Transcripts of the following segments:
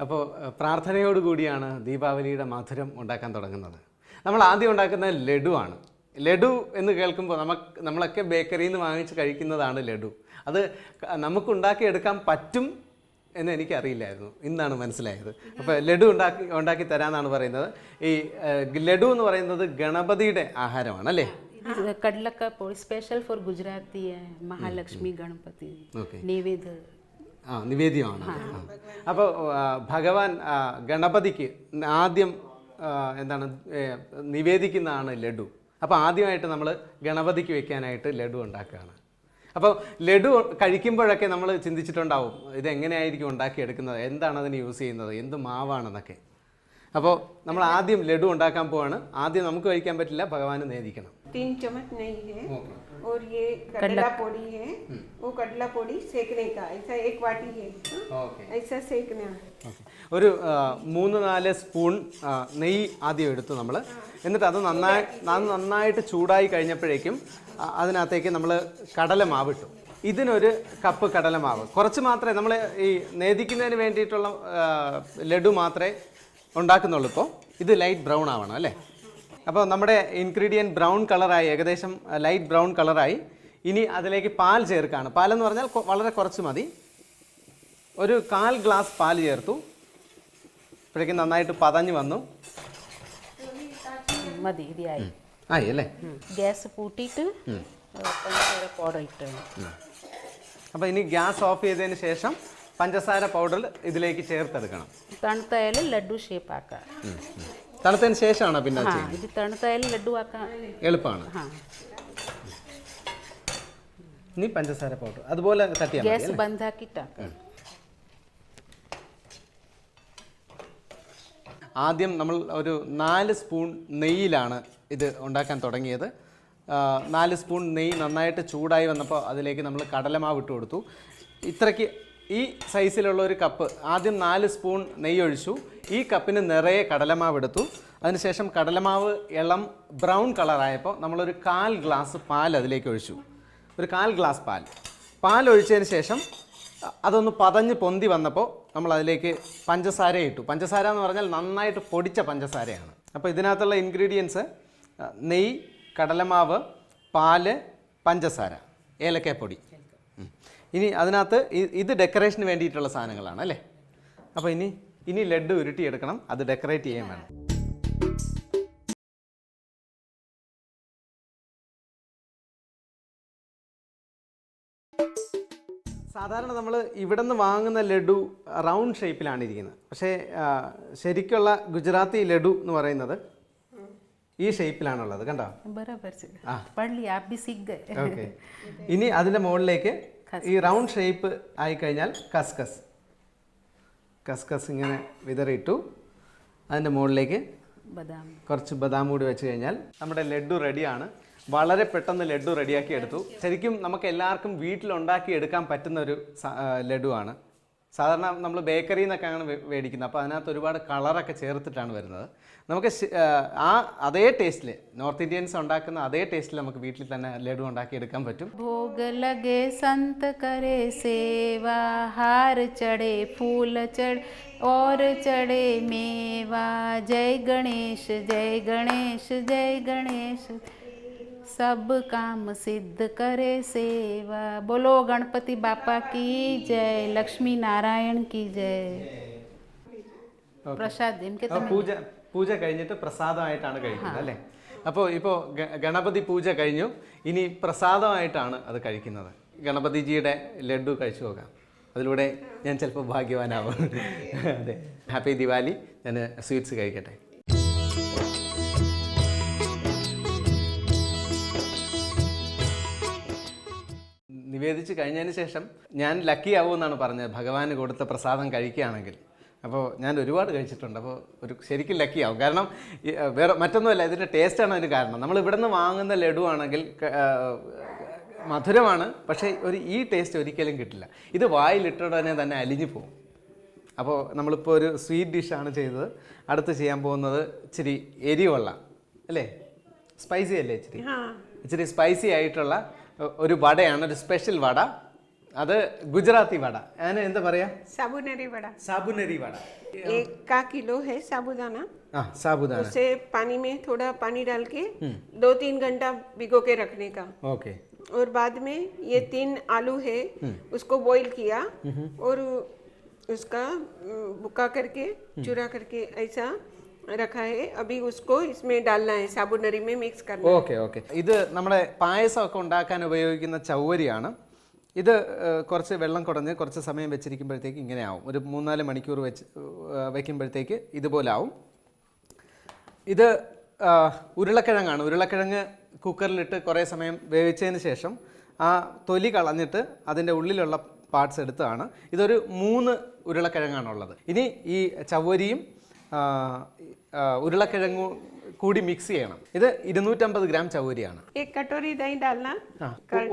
അപ്പോൾ പ്രാർത്ഥനയോടുകൂടിയാണ് ദീപാവലിയുടെ മധുരം ഉണ്ടാക്കാൻ തുടങ്ങുന്നത്. നമ്മൾ ആദ്യം ഉണ്ടാക്കുന്ന ലഡു ആണ്. ലഡു എന്ന് കേൾക്കുമ്പോൾ നമുക്ക് നമ്മളൊക്കെ ബേക്കറിയിൽ നിന്ന് വാങ്ങിച്ച് കഴിക്കുന്നതാണ് ലഡു. അത് നമുക്ക് ഉണ്ടാക്കിയെടുക്കാൻ പറ്റും എന്ന് എനിക്കറിയില്ലായിരുന്നു. ഇന്നാണ് മനസ്സിലായത്. അപ്പോൾ ലഡു ഉണ്ടാക്കി ഉണ്ടാക്കി തരാമെന്നാണ് പറയുന്നത്. ഈ ലഡു എന്ന് പറയുന്നത് ഗണപതിയുടെ ആഹാരമാണ് അല്ലേ? കടലക്ക സ്പെഷ്യൽ ഫോർ ഗുജറാത്തി മഹാലക്ഷ്മി ഗണപതി നൈവേദ്യ. ആ നിവേദ്യമാണ് അപ്പോൾ ഭഗവാൻ ഗണപതിക്ക് ആദ്യം എന്താണ് നിവേദിക്കുന്നതാണ് ലഡു. അപ്പോൾ ആദ്യമായിട്ട് നമ്മൾ ഗണപതിക്ക് വെക്കാനായിട്ട് ലഡു ഉണ്ടാക്കുകയാണ്. അപ്പോൾ ലഡു കഴിക്കുമ്പോഴൊക്കെ നമ്മൾ ചിന്തിച്ചിട്ടുണ്ടാവും ഇത് എങ്ങനെയായിരിക്കും ഉണ്ടാക്കിയെടുക്കുന്നത് എന്താണ് അതിന് യൂസ് ചെയ്യുന്നത് എന്ത് മാവാണെന്നൊക്കെ. അപ്പോൾ നമ്മൾ ആദ്യം ലഡു ഉണ്ടാക്കാൻ പോവാണ്. ആദ്യം നമുക്ക് കഴിക്കാൻ പറ്റില്ല ഭഗവാന് നേദിക്കണം तीन चम्मच नहीं है और ये कडला पोड़ी है वो कडला पोड़ी सेकने का ऐसा एक वाटी है हाँ? ഓക്കെ ऐसा सेकना है ഓക്കെ. ഒരു ആ, മൂന്ന് നാല് സ്പൂൺ ആ, നെയ്യ് ആദ്യം എടുത്തു നമ്മൾ എന്നിട്ട് അത് നന്നായി അത് നന്നായിട്ട് ചൂടായി കഴിഞ്ഞപ്പോഴേക്കും ആ, അതിനകത്തേക്ക് നമ്മൾ കടലമാവ് ഇട്ടു ഇതിനൊരു കപ്പ് കടലമാവ് കുറച്ച് മാത്രമേ നമ്മൾ ഈ നേദിക്കുന്നതിന് വേണ്ടിയിട്ടുള്ള ആ, ലഡു മാത്രമേ ഉണ്ടാക്കുന്നുള്ളൂ ഇപ്പോൾ ഇത് ലൈറ്റ് ബ്രൗൺ ആവണം അല്ലേ അപ്പോൾ നമ്മുടെ ഇൻഗ്രീഡിയൻ ബ്രൗൺ കളറായി ഏകദേശം ലൈറ്റ് ബ്രൗൺ കളറായി ഇനി അതിലേക്ക് പാൽ ചേർക്കുകയാണ് പാലെന്ന് പറഞ്ഞാൽ വളരെ കുറച്ച് മതി. ഒരു കാൽ ഗ്ലാസ് പാൽ ചേർത്തു. ഇപ്പോഴേക്കും നന്നായിട്ട് പതഞ്ഞു വന്നു. മതി ആയി അല്ലേ? ഗ്യാസ് കൂട്ടിയിട്ട് പൗഡർ അപ്പോൾ ഇനി ഗ്യാസ് ഓഫ് ചെയ്തതിന് ശേഷം പഞ്ചസാര പൗഡർ ഇതിലേക്ക് ചേർത്തെടുക്കണം. തണുത്തായാലും ലഡു ഷേപ്പ് ആക്കാം. തണുത്തതിന് ശേഷമാണ് പിന്നെ തണുത്തായാലും ലഡ്ഡു ആക്കാൻ എളുപ്പമാണ്. ഇനി പഞ്ചസാര പൗഡർ അതുപോലെ ഗ്യാസ് ആദ്യം നമ്മൾ ഒരു നാല് സ്പൂൺ നെയ്യിലാണ് ഇത് ഉണ്ടാക്കാൻ തുടങ്ങിയത്. നാല് സ്പൂൺ നെയ്യ് നന്നായിട്ട് ചൂടായി വന്നപ്പോൾ അതിലേക്ക് നമ്മൾ കടലമാവ് ഇട്ട് കൊടുത്തു. ഇത്രയ്ക്ക് ഈ സൈസിലുള്ള ഒരു കപ്പ് ആദ്യം നാല് സ്പൂൺ നെയ്യ് ഒഴിച്ചു. ഈ കപ്പിന് നിറയെ കടലമാവ് എടുത്തു. അതിനുശേഷം കടലമാവ് ഇളം ബ്രൗൺ കളറായപ്പോൾ നമ്മളൊരു കാൽ ഗ്ലാസ് പാൽ അതിലേക്ക് ഒഴിച്ചു. ഒരു കാൽ ഗ്ലാസ് പാൽ. പാൽ ഒഴിച്ചതിന് ശേഷം അതൊന്ന് പതഞ്ഞ് പൊന്തി വന്നപ്പോൾ നമ്മൾ അതിലേക്ക് പഞ്ചസാര ഇട്ടു. പഞ്ചസാര എന്ന് പറഞ്ഞാൽ നന്നായിട്ട് പൊടിച്ച പഞ്ചസാരയാണ്. അപ്പോൾ ഇതിനകത്തുള്ള ഇൻഗ്രീഡിയൻസ് നെയ്യ് കടലമാവ് പാൽ പഞ്ചസാര ഏലക്കാപ്പൊടി. ഇനി അതിനകത്ത് ഇത് ഡെക്കറേഷന് വേണ്ടിയിട്ടുള്ള സാധനങ്ങളാണ് അല്ലേ? അപ്പോൾ ഇനി ഇനി ലഡ് ഉരുട്ടിയെടുക്കണം അത് ഡെക്കറേറ്റ് ചെയ്യാൻ വേണം. സാധാരണ നമ്മൾ ഇവിടെ നിന്ന് വാങ്ങുന്ന ലഡു റൗണ്ട് ഷേപ്പിലാണ് ഇരിക്കുന്നത്. പക്ഷേ ശരിക്കുള്ള ഗുജറാത്തി ലഡു എന്ന് പറയുന്നത് ഈ ഷേപ്പിലാണുള്ളത് കണ്ടോ? ഇനി അതിന്റെ മുകളിലേക്ക് ഈ റൗണ്ട് ഷേപ്പ് ആയിക്കഴിഞ്ഞാൽ കസ്കസ്. കസ്കസ് ഇങ്ങനെ വിതറിയിട്ടു. അതിന്റെ മുകളിലേക്ക് ബദാം. കുറച്ച് ബദാം കൂടി വെച്ച് കഴിഞ്ഞാൽ നമ്മുടെ ലഡു റെഡിയാണ്. വളരെ പെട്ടെന്ന് ലഡു റെഡിയാക്കി എടുത്തു. ശരിക്കും നമുക്ക് എല്ലാവർക്കും വീട്ടിലുണ്ടാക്കി എടുക്കാൻ പറ്റുന്ന ഒരു ലഡു ആണ് സാധാരണ നമ്മൾ ബേക്കറി നിന്നൊക്കെയാണ് മേടിക്കുന്നത് അപ്പോൾ അതിനകത്ത് ഒരുപാട് കളറൊക്കെ ചേർത്തിട്ടാണ് വരുന്നത്. നമുക്ക് ആ അതേ ടേസ്റ്റിൽ നോർത്ത് ഇന്ത്യൻസ് ഉണ്ടാക്കുന്ന അതേ ടേസ്റ്റിൽ നമുക്ക് വീട്ടിൽ തന്നെ ലഡു ഉണ്ടാക്കി എടുക്കാൻ പറ്റും. ഭോഗലഗേ കരേ ഓർ ചടേ മേവാ. ജയ് ഗണേശ് ജയ് ഗണേശ് ജയ് ഗണേശ്. સબ કામ સિદ્ધ કરે સેવા બોલો ગણપતિ બાપા કી જય લક્ષ્મી નારાયણ કી જય പ്രസാദ് എനിക്ക് പൂജ പൂജ കഴിഞ്ഞിട്ട് പ്രസാദമായിട്ടാണ് കഴിക്കുന്നത് അല്ലേ? അപ്പോൾ ഇപ്പോൾ ഗണപതി പൂജ കഴിഞ്ഞു. ഇനി പ്രസാദമായിട്ടാണ് അത് കഴിക്കുന്നത്. ഗണപതിജിയുടെ ലഡു കഴിച്ചു നോക്കാം. അതിലൂടെ ഞാൻ ചിലപ്പോൾ ഭാഗ്യവാനാവും. അതെ. ഹാപ്പി ദിവാലി ഞാൻ സ്വീറ്റ്സ് കഴിക്കട്ടെ. നിവേദിച്ച് കഴിഞ്ഞതിന് ശേഷം ഞാൻ ലക്കി ആവുമെന്നാണ് പറഞ്ഞത്. ഭഗവാന് കൊടുത്ത പ്രസാദം കഴിക്കുകയാണെങ്കിൽ. അപ്പോൾ ഞാൻ ഒരുപാട് കഴിച്ചിട്ടുണ്ട്. അപ്പോൾ ഒരു ശരിക്കും ലക്കി ആവും. കാരണം വേറെ മറ്റൊന്നുമല്ല ഇതിന്റെ ടേസ്റ്റാണ് അതിന് കാരണം. നമ്മൾ ഇവിടെ നിന്ന് വാങ്ങുന്ന ലഡു ആണെങ്കിൽ മധുരമാണ് പക്ഷേ ഒരു ഈ ടേസ്റ്റ് ഒരിക്കലും കിട്ടില്ല. ഇത് വായിലിട്ടുടനെ തന്നെ അലിഞ്ഞു പോകും അപ്പോൾ നമ്മളിപ്പോൾ ഒരു സ്വീറ്റ് ഡിഷാണ് ചെയ്തത്. അടുത്ത് ചെയ്യാൻ പോകുന്നത് ഇച്ചിരി എരിവുള്ള അല്ലേ? സ്പൈസി അല്ലേ ഇച്ചിരി? ഇച്ചിരി സ്പൈസി ആയിട്ടുള്ള ഒരു വടയാണ് ഒരു സ്പെഷ്യൽ വട അത് ഗുജറാത്തി വട ഞാൻ എന്താ പറയാ साबुनरी वड़ा സാബുനരി വട एक का किलो है साबुदाना ആ സാബുദാന उसे पानी में थोड़ा पानी डाल के दो तीन घंटा भिगो के रखने का ഓക്കെ और बाद में ये तीन आलू है उसको बॉईल किया और उसका अम, बुका करके चूरा करके ऐसा रखा है अभी उसको इसमें डालना है साबुनरी में मिक्स करना है। ഓക്കെ ഓക്കെ ഇത് നമ്മുടെ പായസമൊക്കെ ഉണ്ടാക്കാൻ ഉപയോഗിക്കുന്ന ചൗവരിയാണ് ഇത് ഏഹ്, കുറച്ച് വെള്ളം കുടഞ്ഞ് കുറച്ച് സമയം വെച്ചിരിക്കുമ്പോഴത്തേക്ക് ഇങ്ങനെ ആവും ഒരു മൂന്നാല് മണിക്കൂർ വെച്ച് ഏഹ്, വെക്കുമ്പോഴത്തേക്ക് ഇതുപോലെ ആവും ഇത് ആ, ഉരുളക്കിഴങ്ങാണ് ഉരുളക്കിഴങ്ങ് കുക്കറിലിട്ട് കുറേ സമയം വേവിച്ചതിന് ശേഷം ആ തൊലി കളഞ്ഞിട്ട് അതിൻ്റെ ഉള്ളിലുള്ള പാർട്സ് എടുത്തതാണ് ഇതൊരു മൂന്ന് ഉരുളക്കിഴങ്ങാണുള്ളത് ഇനി ഈ ചവ്വരിയും ആ, ആ, ഉരുളക്കിഴങ്ങ് കൂടി മിക്സ് ചെയ്യണം. ഇത് ഇരുന്നൂറ്റമ്പത് ഗ്രാം ചവരിയാണ്.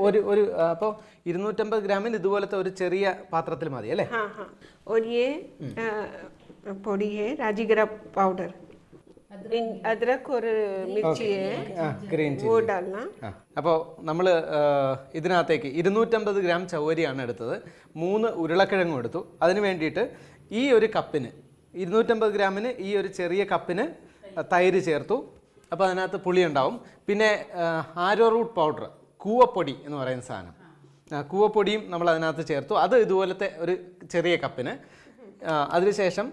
ഒരു ഒരു അപ്പോൾ ഇരുന്നൂറ്റമ്പത് ഗ്രാമിൽ ഇതുപോലത്തെ ഒരു ചെറിയ പാത്രത്തിൽ മതി അല്ലേ? പൊടിയെ രാജിഗര പൗഡർ അദ്രക് ഒരു അപ്പോൾ നമ്മൾ ഇതിനകത്തേക്ക് ഇരുന്നൂറ്റമ്പത് ഗ്രാം ചവരിയാണ് എടുത്തത്. മൂന്ന് ഉരുളക്കിഴങ്ങും എടുത്തു. അതിന് വേണ്ടിയിട്ട് ഈ ഒരു കപ്പിന് ഇരുന്നൂറ്റമ്പത് ഗ്രാമിന് ഈ ഒരു ചെറിയ കപ്പിന് തൈര് ചേർത്തു. അപ്പോൾ അതിനകത്ത് പുളി ഉണ്ടാവും പിന്നെ ആരോ റൂട്ട് പൗഡർ കൂവപ്പൊടി എന്ന് പറയുന്ന സാധനം. കൂവപ്പൊടിയും നമ്മൾ അതിനകത്ത് ചേർത്തു. അത് ഇതുപോലത്തെ ഒരു ചെറിയ കപ്പിന്. അതിനുശേഷം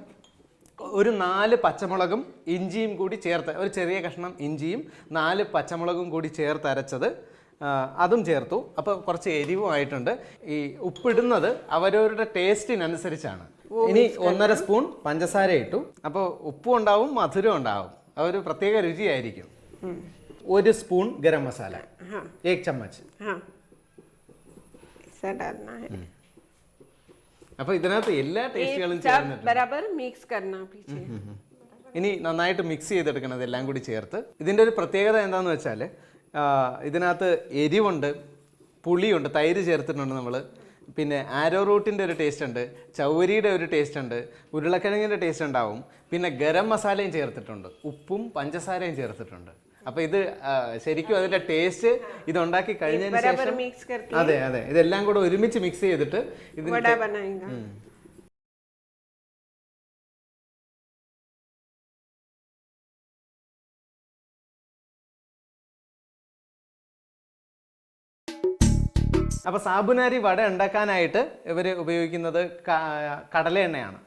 ഒരു നാല് പച്ചമുളകും ഇഞ്ചിയും കൂടി ചേർത്ത് ഒരു ചെറിയ കഷ്ണം ഇഞ്ചിയും നാല് പച്ചമുളകും കൂടി ചേർത്ത് അരച്ചത് അതും ചേർത്തു. അപ്പോൾ കുറച്ച് എരിവും ആയിട്ടുണ്ട്. ഈ ഉപ്പിടുന്നത് അവരവരുടെ ടേസ്റ്റിനനുസരിച്ചാണ് ഇനി ഒന്നര സ്പൂൺ പഞ്ചസാര ഇട്ടു. അപ്പോൾ ഉപ്പും ഉണ്ടാവും മധുരം ഉണ്ടാവും. അതൊരു പ്രത്യേക രുചിയായിരിക്കും. ഒരു സ്പൂൺ ഗരം മസാല. ഏക് ചമ്മച്ച്. അപ്പൊ ഇതിനകത്ത് എല്ലാ ടേസ്റ്റുകളും ഇനി നന്നായിട്ട് മിക്സ് ചെയ്തെടുക്കണത് എല്ലാം കൂടി ചേർത്ത്. ഇതിന്റെ ഒരു പ്രത്യേകത എന്താണെന്ന് വെച്ചാൽ ഇതിനകത്ത് എരിവുണ്ട് പുളിയുണ്ട് തൈര് ചേർത്തിട്ടുണ്ട് നമ്മൾ പിന്നെ ആരോ റൂട്ടിന്റെ ഒരു ടേസ്റ്റ് ഉണ്ട് ചൗരിയുടെ ഒരു ടേസ്റ്റ് ഉണ്ട് ഉരുളക്കിഴങ്ങിന്റെ ടേസ്റ്റ് ഉണ്ടാവും. പിന്നെ ഗരം മസാലയും ചേർത്തിട്ടുണ്ട് ഉപ്പും പഞ്ചസാരയും ചേർത്തിട്ടുണ്ട്. അപ്പോൾ ഇത് ശരിക്കും അതിന്റെ ടേസ്റ്റ് ഇത് ഉണ്ടാക്കി കഴിഞ്ഞതിന് ശേഷം അതെ അതെ. ഇതെല്ലാം കൂടെ ഒരുമിച്ച് മിക്സ് ചെയ്തിട്ട് ഇത് അപ്പോൾ സാബുനാരി വട ഉണ്ടാക്കാനായിട്ട് ഇവർ ഉപയോഗിക്കുന്നത് കടല എണ്ണയാണ്.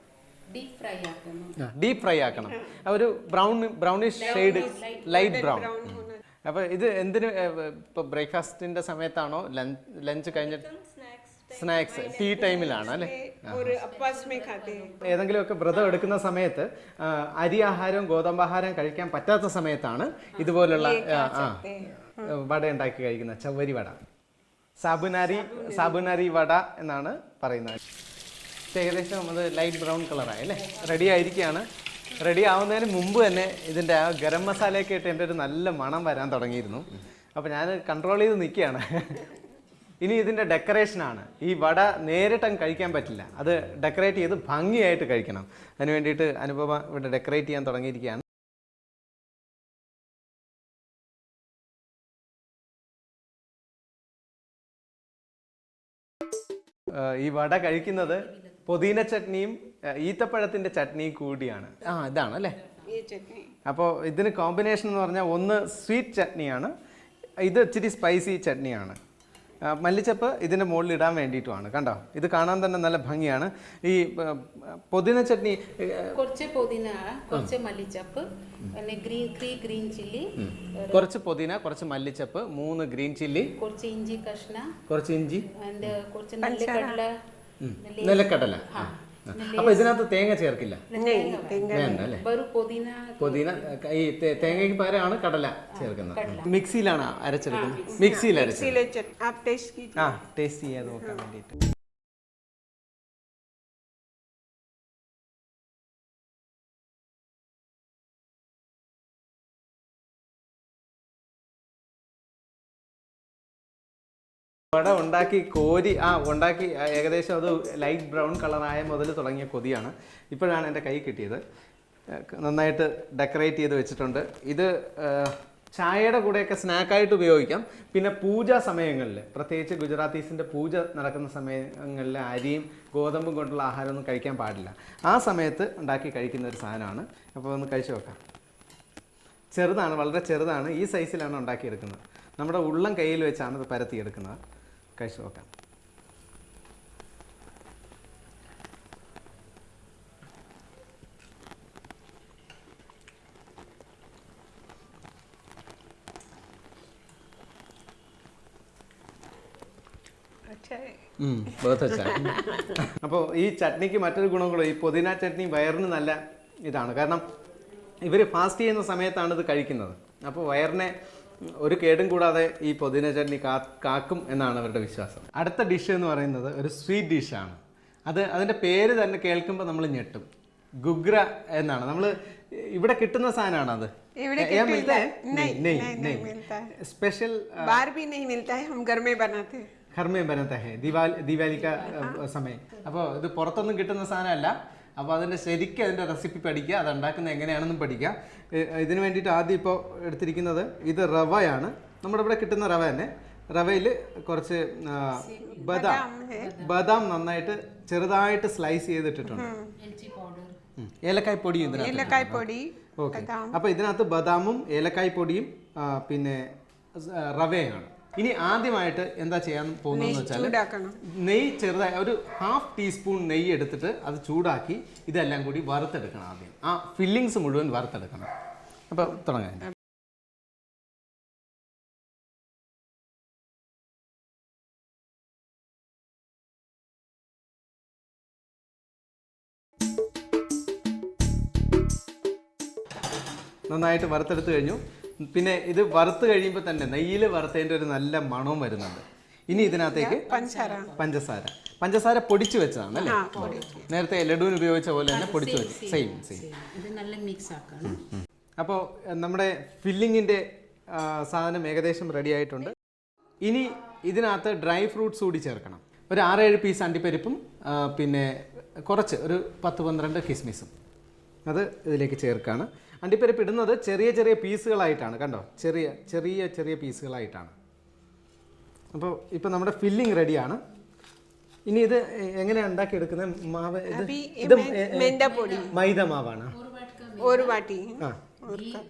ഡീപ് ഫ്രൈ ആക്കണം. ഒരു brown brownish shade light brown അപ്പോൾ ഇത് എന്തിനു ഇപ്പൊ ബ്രേക്ക്ഫാസ്റ്റിന്റെ സമയത്താണോ? ലഞ്ച് കഴിഞ്ഞിട്ട് സ്നാക്സ് ടീ ടൈമിലാണ് അല്ലേ? ഏതെങ്കിലുമൊക്കെ വ്രതം എടുക്കുന്ന സമയത്ത് അരി ആഹാരവും ഗോതമ്പാഹാരം കഴിക്കാൻ പറ്റാത്ത സമയത്താണ് ഇതുപോലുള്ള വട ഉണ്ടാക്കി കഴിക്കുന്ന ചവ്വരി വട. സാബുനാരി സാബുനാരി വട എന്നാണ് പറയുന്നത്. ഏകദേശം നമ്മൾ ലൈറ്റ് ബ്രൗൺ കളറായി അല്ലേ? റെഡി ആയിരിക്കുകയാണ്. റെഡി ആവുന്നതിന് മുമ്പ് തന്നെ ഇതിന്റെ ആ ഗരം മസാലയൊക്കെ ഇട്ട് എന്റെ ഒരു നല്ല മണം വരാൻ തുടങ്ങിയിരുന്നു. അപ്പോൾ ഞാൻ കൺട്രോൾ ചെയ്ത് നിൽക്കുകയാണ്. ഇനി ഇതിന്റെ ഡെക്കറേഷനാണ് ഈ വട നേരിട്ടങ്ങ് കഴിക്കാൻ പറ്റില്ല. അത് ഡെക്കറേറ്റ് ചെയ്ത് ഭംഗിയായിട്ട് കഴിക്കണം. അതിന് വേണ്ടിയിട്ട് അനുപമ ഇവിടെ ഡെക്കറേറ്റ് ചെയ്യാൻ തുടങ്ങിയിരിക്കുകയാണ്. ഈ വട കഴിക്കുന്നത് പൊതിന ചട്നിയും ഈത്തപ്പഴത്തിന്റെ ചട്നിയും കൂടിയാണ്. ആ ഇതാണ് അല്ലേ അപ്പോൾ ഇതിന് കോമ്പിനേഷൻ എന്ന് പറഞ്ഞാൽ ഒന്ന് സ്വീറ്റ് ചട്നിയാണ് ഇത് ഇച്ചിരി സ്പൈസി ചട്നിയാണ്. മല്ലിച്ചപ്പ് ഇതിന്റെ മുകളിൽ ഇടാൻ വേണ്ടിയിട്ടുമാണ്. കണ്ടോ? ഇത് കാണാൻ തന്നെ നല്ല ഭംഗിയാണ്. ഈ പൊതിന ചട്നി കുറച്ച് പുതിന കുറച്ച് മല്ലിച്ചപ്പ് പിന്നെ ഗ്രീൻ ത്രീ ഗ്രീൻ ചില്ലി കുറച്ച് പുതിന കുറച്ച് മല്ലിച്ചപ്പ് മൂന്ന് ഗ്രീൻ ചില്ലി കുറച്ച് ഇഞ്ചി കഷ്ണ കുറച്ച് ഇഞ്ചി. കുറച്ച് നെല്ലിക്കടല നെല്ലിക്കടല. നിലക്കടല അപ്പൊ ഇതിനകത്ത് തേങ്ങ ചേർക്കില്ല. വേണ്ട അല്ലേ? പുതിന ഈ തേങ്ങയ്ക്ക് പകരമാണ് കടല ചേർക്കുന്നത്. മിക്സിയിലാണ് അരച്ചെടുക്കുന്നത്. മിക്സിയിൽ അരച്ചത് ആ ടേസ്റ്റ് ചെയ്യാൻ നോക്കാൻ വേണ്ടിയിട്ട്. വട ഉണ്ടാക്കി കോരി ആ ഉണ്ടാക്കി ഏകദേശം അത് ലൈറ്റ് ബ്രൗൺ കളറായ മുതൽ തുടങ്ങിയ കൊതിയാണ്. ഇപ്പോഴാണ് എന്റെ കൈ കിട്ടിയത്. നന്നായിട്ട് ഡെക്കറേറ്റ് ചെയ്ത് വെച്ചിട്ടുണ്ട്. ഇത് ചായയുടെ കൂടെയൊക്കെ സ്നാക്കായിട്ട് ഉപയോഗിക്കാം. പിന്നെ പൂജാ സമയങ്ങളിൽ പ്രത്യേകിച്ച് ഗുജറാത്തീസിന്റെ പൂജ നടക്കുന്ന സമയങ്ങളിൽ അരിയും ഗോതമ്പും കൊണ്ടുള്ള ആഹാരമൊന്നും കഴിക്കാൻ പാടില്ല. ആ സമയത്ത് ഉണ്ടാക്കി കഴിക്കുന്ന ഒരു സാധനമാണ്. അപ്പോൾ ഒന്ന് കഴിച്ചു നോക്കാം. ചെറുതാണ് വളരെ ചെറുതാണ്. ഈ സൈസിലാണ് ഉണ്ടാക്കിയെടുക്കുന്നത്. നമ്മുടെ ഉള്ളം കയ്യിൽ വെച്ചാണ് ഇത് പരത്തിയെടുക്കുന്നത്. കഴിച്ചു നോക്കാം അപ്പോൾ ഈ ചട്നിക്ക് മറ്റൊരു ഗുണം ഈ പുതിന ചട്നി വയറിന് നല്ല ഇതാണ്. കാരണം ഇവർ ഫാസ്റ്റ് ചെയ്യുന്ന സമയത്താണ് ഇത് കഴിക്കുന്നത്. അപ്പോൾ വയറിനെ ഒരു കേടും കൂടാതെ ഈ പൊതിന ചട്നി കാക്കും എന്നാണ് അവരുടെ വിശ്വാസം. അടുത്ത ഡിഷ് എന്ന് പറയുന്നത് ഒരു സ്വീറ്റ് ഡിഷാണ് അത് അതിന്റെ പേര് തന്നെ കേൾക്കുമ്പോൾ നമ്മൾ ഞെട്ടും. ഗുഗ്ര എന്നാണ്. നമ്മൾ ഇവിടെ കിട്ടുന്ന സാധനമാണ് അത്? സ്പെഷ്യൽ ഘർ ബനത്തെ. ദിവാലിക്ക സമയം. അപ്പോൾ ഇത് പുറത്തൊന്നും കിട്ടുന്ന സാധനമല്ല. അപ്പോൾ അതിന്റെ ശരിക്കും അതിന്റെ റെസിപ്പി പഠിക്കുക അത് ഉണ്ടാക്കുന്നത് എങ്ങനെയാണെന്നും പഠിക്കുക. ഇതിന് വേണ്ടിയിട്ട് ആദ്യം ഇപ്പോൾ എടുത്തിരിക്കുന്നത് ഇത് റവയാണ്. നമ്മുടെ ഇവിടെ കിട്ടുന്ന റവ തന്നെ. റവയിൽ കുറച്ച് ബദാം. ബദാം നന്നായിട്ട് ചെറുതായിട്ട് സ്ലൈസ് ചെയ്തിട്ടിട്ടുണ്ട്. ഏലക്കായ് പൊടിയും ഏലക്കായ് പൊടി. ഓക്കെ. അപ്പോൾ ഇതിനകത്ത് ബദാമും ഏലക്കായ് പൊടിയും പിന്നെ റവയാണ്. ഇനി ആദ്യമായിട്ട് എന്താ ചെയ്യാൻ പോകുന്നതെന്ന് വെച്ചാൽ നെയ്യ് ചെറുതായി ഒരു ഹാഫ് ടീസ്പൂൺ നെയ്യ് എടുത്തിട്ട് അത് ചൂടാക്കി ഇതെല്ലാം കൂടി വറുത്തെടുക്കണം ആദ്യം. ആ ഫില്ലിങ്സ് മുഴുവൻ വറുത്തെടുക്കണം. അപ്പോൾ തുടങ്ങാം. നന്നായിട്ട് വറുത്തെടുത്ത് കഴിഞ്ഞു. പിന്നെ ഇത് വറുത്ത് കഴിയുമ്പോൾ തന്നെ നെയ്യിൽ വറുത്തതിന്റെ ഒരു നല്ല മണവും വരുന്നുണ്ട്. ഇനി ഇതിനകത്തേക്ക് പഞ്ചസാര. പഞ്ചസാര. പഞ്ചസാര പൊടിച്ചു വെച്ചതാണ് അല്ലേ? നേരത്തെ ലഡുവിന് ഉപയോഗിച്ച പോലെ തന്നെ പൊടിച്ചു വെച്ചു. സെയിം സെയിം ഇത് നല്ല മിക്സ് ആക്കണം. അപ്പോൾ നമ്മുടെ ഫില്ലിങ്ങിന്റെ സാധനം ഏകദേശം റെഡി ആയിട്ടുണ്ട്. ഇനി ഇതിനകത്ത് ഡ്രൈ ഫ്രൂട്ട്സ് കൂടി ചേർക്കണം. ഒരു ആറേഴ് പീസ് അണ്ടിപ്പരിപ്പും പിന്നെ കുറച്ച് ഒരു പത്ത് പന്ത്രണ്ട് കിസ്മിസും. അത് ഇതിലേക്ക് ചേർക്കാണ്. അണ്ടിപ്പരിപ്പ് ഇടുന്നത് ചെറിയ ചെറിയ പീസുകളായിട്ടാണ് കണ്ടോ ചെറിയ ചെറിയ ചെറിയ പീസുകളായിട്ടാണ് അപ്പോൾ ഇപ്പോൾ നമ്മുടെ ഫില്ലിംഗ് റെഡിയാണ് ഇനി ഇത് എ- എങ്ങനെയാണ് ഉണ്ടാക്കിയെടുക്കുന്നത് മാവ് ഇത് अभी ये ഇത് मैं- എ- എ- मैदा पोड़ी മൈദ മാവാണ് और बाटी ആ और कप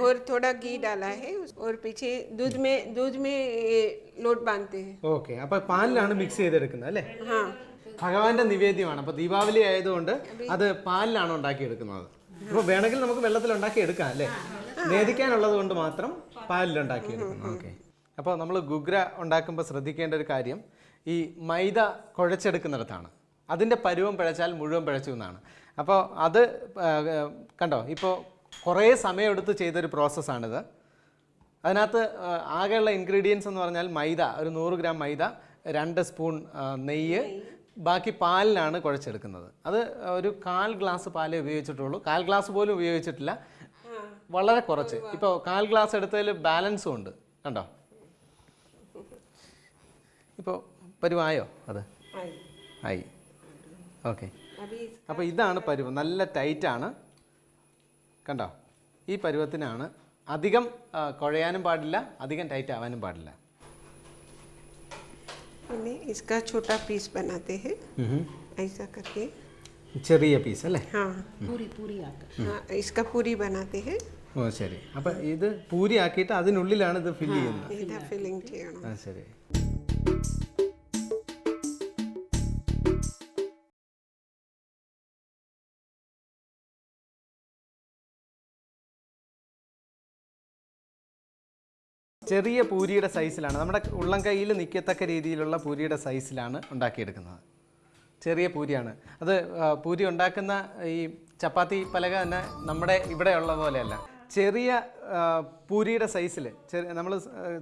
और थोड़ा घी डाला है उस- और पीछे दूध में दूध में ये लोट बांधते हैं ഓക്കെ അപ്പോൾ പാലിലാണ് മിക്സ് ചെയ്തെടുക്കുന്നത് അല്ലേ हाँ ഭഗവാന്റെ നിവേദ്യമാണ് അപ്പോൾ ദീപാവലി ആയതുകൊണ്ട് അത് പാലിലാണ് ഉണ്ടാക്കിയെടുക്കുന്നത് അപ്പോൾ വേണമെങ്കിൽ നമുക്ക് വെള്ളത്തിൽ ഉണ്ടാക്കി എടുക്കാം അല്ലേ? നേദിക്കാനുള്ളത് കൊണ്ട് മാത്രം പാലിൽ ഉണ്ടാക്കി എടുക്കണം ഓക്കെ. അപ്പോൾ നമ്മൾ ഗുഗ്ര ഉണ്ടാക്കുമ്പോൾ ശ്രദ്ധിക്കേണ്ട ഒരു കാര്യം ഈ മൈദ കുഴച്ചെടുക്കുന്നിടത്താണ്. അതിന്റെ പരുവം പിഴച്ചാൽ മുഴുവൻ പിഴച്ചു എന്നാണ്. അപ്പോൾ അത് കണ്ടോ? ഇപ്പോൾ കുറേ സമയമെടുത്ത് ചെയ്തൊരു പ്രോസസ്സാണിത്. അതിനകത്ത് ആകെയുള്ള ഇൻഗ്രീഡിയൻസ് എന്ന് പറഞ്ഞാൽ മൈദ ഒരു നൂറ് ഗ്രാം മൈദ രണ്ട് സ്പൂൺ നെയ്യ്. ബാക്കി പാലിലാണ് കുഴച്ചെടുക്കുന്നത്. അത് ഒരു കാൽ ഗ്ലാസ് പാലേ ഉപയോഗിച്ചിട്ടുള്ളൂ. കാൽ ഗ്ലാസ് പോലും ഉപയോഗിച്ചിട്ടില്ല. വളരെ കുറച്ച്. ഇപ്പോൾ കാൽ ഗ്ലാസ് എടുത്തതിൽ ബാലൻസും ഉണ്ട്. കണ്ടോ? ഇപ്പോൾ പരുവായോ അത്? ആയി. ഓക്കെ. അപ്പോൾ ഇതാണ് പരുവ്. നല്ല ടൈറ്റാണ്. കണ്ടോ? ഈ പരുവത്തിനാണ് അധികം കുഴയാനും പാടില്ല അധികം ടൈറ്റ് ആവാനും പാടില്ല. इन्हें इसका छोटा पीस बनाते हैं ऐसा करके ചെറിയ പീസ് അല്ലേ हाँ പൂരി പൂരി ആക്ക हाँ इसका पूरी बनाते हैं ഓ ശരി അപ്പം ഇത് പൂരി ആക്കിയിട്ട് അതിനുള്ളിലാണ് ഇത് ഫില്ല് ചെയ്യുന്നത് इधर फिलिंग ചെയ്യണം ആ ശരി ചെറിയ പൂരിയുടെ സൈസിലാണ് നമ്മുടെ ഉള്ളം കയ്യിൽ നിൽക്കത്തക്ക രീതിയിലുള്ള പൂരിയുടെ സൈസിലാണ് ഉണ്ടാക്കിയെടുക്കുന്നത്. ചെറിയ പൂരിയാണ്. അത് പൂരി ഉണ്ടാക്കുന്ന ഈ ചപ്പാത്തി പലക തന്നെ നമ്മുടെ ഇവിടെ ഇവിടെയുള്ള പോലെയല്ല ചെറിയ പൂരിയുടെ സൈസിൽ ചെറിയ നമ്മൾ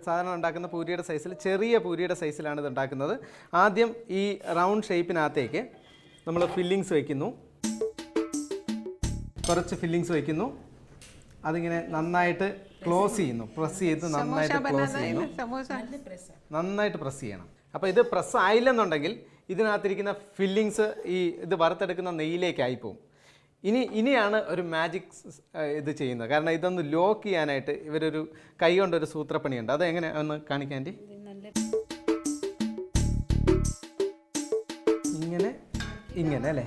സാധാരണ ഉണ്ടാക്കുന്ന പൂരിയുടെ സൈസിൽ ചെറിയ പൂരിയുടെ സൈസിലാണ് ഇത് ഉണ്ടാക്കുന്നത്. ആദ്യം ഈ റൗണ്ട് ഷേപ്പിനകത്തേക്ക് നമ്മൾ ഫില്ലിങ്സ് വയ്ക്കുന്നു കുറച്ച് ഫില്ലിങ്സ് വയ്ക്കുന്നു അതിങ്ങനെ നന്നായിട്ട് ക്ലോസ് ചെയ്യുന്നു. പ്രസ് ചെയ്ത് നന്നായിട്ട് ക്ലോസ് ചെയ്യുന്നു. നന്നായിട്ട് പ്രസ് ചെയ്യണം. അപ്പോൾ ഇത് പ്രസ് ആയില്ലെന്നുണ്ടെങ്കിൽ ഇതിനകത്തിരിക്കുന്ന ഫില്ലിങ്സ് ഈ ഇത് വറുത്തെടുക്കുന്ന നെയ്യിലേക്കായി പോകും ഇനി ഇനിയാണ് ഒരു മാജിക് ഇത് ചെയ്യുന്നത്. കാരണം ഇതൊന്ന് ലോക്ക് ചെയ്യാനായിട്ട് ഇവരൊരു കൈ കൊണ്ടൊരു സൂത്രപ്പണിയുണ്ട്. അത് എങ്ങനെ? ഒന്ന് കാണിക്കാൻ ഇങ്ങനെ ഇങ്ങനെ അല്ലേ?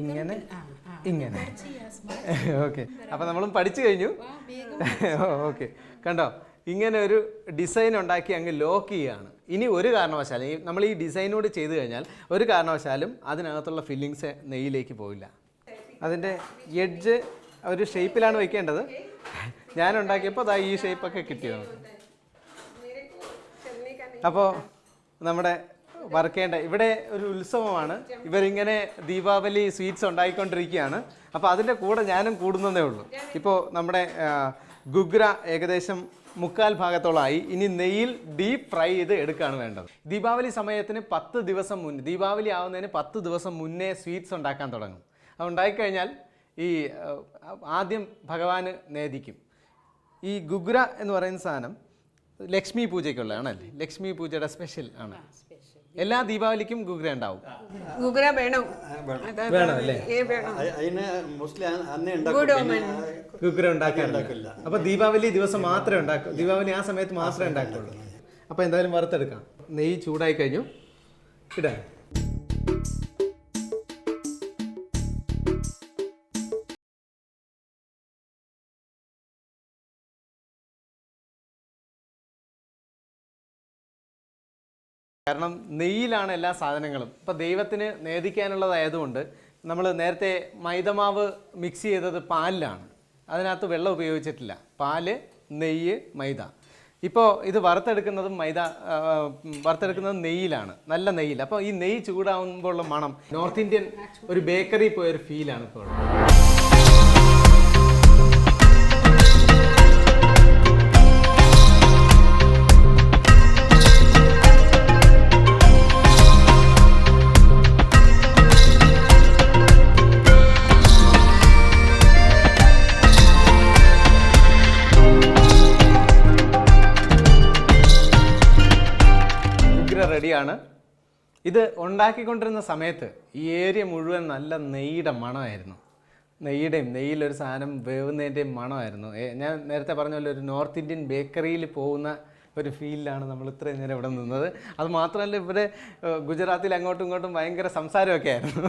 ഇങ്ങനെ ഇങ്ങനെ. ഓക്കെ അപ്പോൾ നമ്മളും പഠിച്ചു കഴിഞ്ഞു. ഓക്കെ കണ്ടോ? ഇങ്ങനെ ഒരു ഡിസൈൻ ഉണ്ടാക്കി അങ്ങ് ലോക്ക് ചെയ്യുകയാണ് ഇനി ഒരു കാരണവശാലും നമ്മൾ ഈ ഡിസൈനോട് ചെയ്തു കഴിഞ്ഞാൽ ഒരു കാരണവശാലും അതിനകത്തുള്ള ഫില്ലിങ്സ് നെയ്യിലേക്ക് പോവില്ല. അതിന്റെ എഡ്ജ് ഒരു ഷേപ്പിലാണ് വയ്ക്കേണ്ടത് ഞാൻ ഉണ്ടാക്കിയപ്പോൾ അതാ ഈ ഷേപ്പൊക്കെ കിട്ടിയത് അപ്പോൾ നമ്മുടെ വർക്ക് ചെയ്യേണ്ട ഇവിടെ ഒരു ഉത്സവമാണ്. ഇവരിങ്ങനെ ദീപാവലി സ്വീറ്റ്സ് ഉണ്ടാക്കിക്കൊണ്ടിരിക്കുകയാണ് അപ്പോൾ അതിന്റെ കൂടെ ഞാനും കൂടുന്നതേ ഉള്ളൂ. ഇപ്പോൾ നമ്മുടെ ഗുഗ്ര ഏകദേശം മുക്കാൽ ഭാഗത്തോളമായി ഇനി നെയ്യിൽ ഡീപ്പ് ഫ്രൈ ചെയ്ത് എടുക്കുകയാണ് വേണ്ടത്. ദീപാവലി സമയത്തിന് പത്ത് ദിവസം മുന്നേ ദീപാവലി ആവുന്നതിന് പത്ത് ദിവസം മുന്നേ സ്വീറ്റ്സ് ഉണ്ടാക്കാൻ തുടങ്ങും. അത് ഉണ്ടായിക്കഴിഞ്ഞാൽ ഈ ആദ്യം ഭഗവാന് നേദിക്കും. ഈ ഗുഗ്ര എന്ന് പറയുന്ന സാധനം ലക്ഷ്മി പൂജയ്ക്കുള്ളതാണല്ലേ? ലക്ഷ്മി പൂജയുടെ സ്പെഷ്യൽ ആണ്. എല്ലാ ദീപാവലിക്കും ഗുഗ്ര ഉണ്ടാവും. ഗുഗ്ര വേണം. വേണം. ഗുഗ്ര ഉണ്ടാക്കാറില്ല. അപ്പൊ ദീപാവലി ദിവസം മാത്രമേ ഉണ്ടാക്കൂ. ദീപാവലി ആ സമയത്ത് മാത്രമേ ഉണ്ടാക്കുള്ളൂ. അപ്പൊ എന്തായാലും വറുത്തെടുക്കാം. നെയ്യ് ചൂടായി കഴിഞ്ഞു. ഇടാം. കാരണം നെയ്യിലാണ് എല്ലാ സാധനങ്ങളും. ഇപ്പം ദൈവത്തിന് നേദിക്കാനുള്ളതായതുകൊണ്ട് നമ്മൾ നേരത്തെ മൈദമാവ് മിക്സ് ചെയ്തത് പാലിലാണ്. അതിനകത്ത് വെള്ളം ഉപയോഗിച്ചിട്ടില്ല. പാൽ നെയ്യ് മൈദ. ഇപ്പോൾ ഇത് വറുത്തെടുക്കുന്നതും മൈദ വറുത്തെടുക്കുന്നതും നെയ്യിലാണ്. നല്ല നെയ്യിൽ. അപ്പോൾ ഈ നെയ്യ് ചൂടാകുമ്പോഴുള്ള മണം നോർത്ത് ഇന്ത്യൻ ഒരു ബേക്കറി പോയൊരു ഫീലാണ് ഇപ്പോൾ റെഡിയാണ് ഇത് ഉണ്ടാക്കിക്കൊണ്ടിരുന്ന സമയത്ത് ഈ ഏരിയ മുഴുവൻ നല്ല നെയ്യുടെ മണമായിരുന്നു. നെയ്യുടെയും നെയ്യിലൊരു സാധനം വേവുന്നതിന്റെയും മണമായിരുന്നു. ഞാൻ നേരത്തെ പറഞ്ഞ പോലെ ഒരു നോർത്ത് ഇന്ത്യൻ ബേക്കറിയിൽ പോകുന്ന ഒരു ഫീലിലാണ് നമ്മൾ ഇത്രയും നേരം ഇവിടെ നിന്നത്. അത് മാത്രമല്ല ഇവിടെ ഗുജറാത്തിൽ അങ്ങോട്ടും ഇങ്ങോട്ടും ഭയങ്കര സംസാരമൊക്കെ ആയിരുന്നു.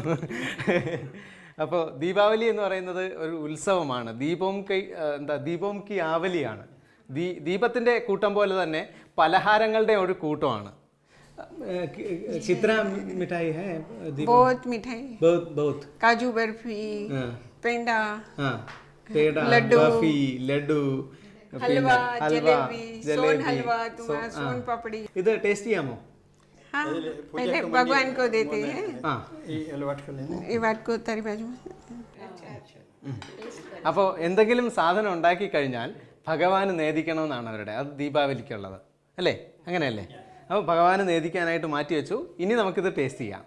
അപ്പോൾ ദീപാവലി എന്ന് പറയുന്നത് ഒരു ഉത്സവമാണ്. ദീപം കൈ എന്താ ദീപം കി ആവലിയാണ്. ദീ ദീപത്തിന്റെ കൂട്ടം പോലെ തന്നെ പലഹാരങ്ങളുടെ ഒരു കൂട്ടമാണ്. ചിത്ര മിഠായി ഹേ ദീപം बहुत मिठाई बहुत बहुत काजू बर्फी हाँ। पेंडा हाँ पेड़ा लड्डू। बर्फी ലഡു हलवा ഹൽവ जलेबी सोन हलवा तुम्हारा सोन पापड़ी ഇത് ടേസ്റ്റ് ചെയ്യാമോ हाँ पहले भगवान को देते हैं ആ ഈ ഇലവാട്ടുകളിൽ ये बात को तारी बाजू में അപ്പോൾ എന്തെങ്കിലും സാധനം ഉണ്ടാക്കി കഴിഞ്ഞാൽ ഭഗവാന് നേദിക്കണമെന്നാണ് അവരുടെ അത് ദീപാവലിക്കുള്ളത് അല്ലേ അങ്ങനെയല്ലേ അപ്പോൾ ഭഗവാനെ നേദിക്കാനായിട്ട് മാറ്റി വെച്ചു ഇനി നമുക്കിത് ടേസ്റ്റ് ചെയ്യാം.